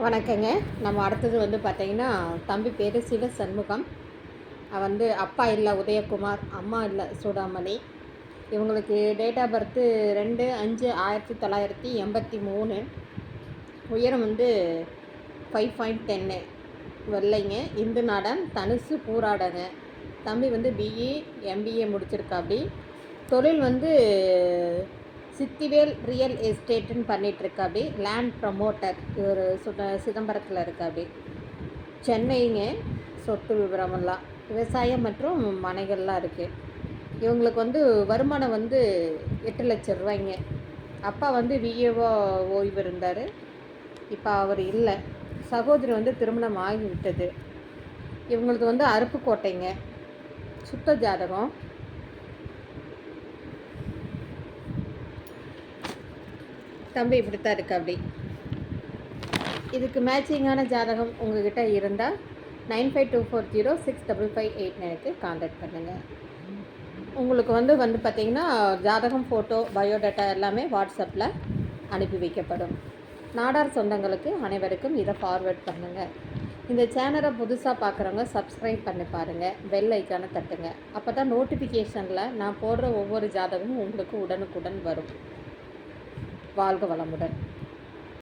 வணக்கங்க. நம்ம அடுத்தது வந்து பார்த்தீங்கன்னா தம்பி பேர் சிவ சண்முகம். வந்து அப்பா இல்லை உதயகுமார் அம்மா இல்லை சூடாமணி. இவங்களுக்கு டேட் ஆஃப் பர்த்து ரெண்டு அஞ்சு ஆயிரத்தி தொள்ளாயிரத்தி எண்பத்தி மூணு. உயரம் வந்து ஃபைவ் பாயிண்ட் டென்னு வெள்ளைங்க இந்து நாடன் தனுசு பூராடங்க. தம்பி வந்து பிஇ எம்பிஏ முடிச்சிருக்காப்படி தொழில் வந்து சித்திவேல் ரியல் எஸ்டேட்டுன்னு பண்ணிகிட்ருக்காப்படி லேண்ட் ப்ரமோட்டர் இவர் சுட சிதம்பரத்தில் இருக்காப்படி சென்னைங்க சொத்து விவரமெல்லாம் விவசாயம் மற்றும் மனைகள்லாம் இருக்குது இவங்களுக்கு வந்து வருமானம் வந்து எட்டு லட்சம் ரூபாய்ங்க. அப்பா வந்து விஏஓ ஓய்வு இருந்தார். இப்போ அவர் இல்லை. சகோதரி வந்து திருமணம் ஆகிவிட்டது. இவங்களது வந்து அருப்புக்கோட்டைங்க. சுத்த ஜாதகம். தம்பி இப்படி தான் இருக்கு அப்படி. இதுக்கு மேட்சிங்கான ஜாதகம் உங்ககிட்ட இருந்தால் nine five two four zero six double five eight நைனுக்கு காண்டாக்ட் பண்ணுங்கள் உங்களுக்கு வந்து வந்து பார்த்தீங்கன்னா ஜாதகம் ஃபோட்டோ பயோடேட்டா எல்லாமே வாட்ஸ்அப்பில் அனுப்பி வைக்கப்படும். நாடார் சொந்தங்களுக்கு அனைவருக்கும் இதை ஃபார்வேர்ட் பண்ணுங்கள் இந்த சேனலை புதுசாக பார்க்குறவங்க சப்ஸ்கிரைப் பண்ணி பாருங்கள் பெல் ஐக்கானை தட்டுங்க. அப்போ தான் நோட்டிஃபிகேஷனில் நான் போடுற ஒவ்வொரு ஜாதகமும் உங்களுக்கு உடனுக்குடன் வரும். வாழ்க வளமுடன்.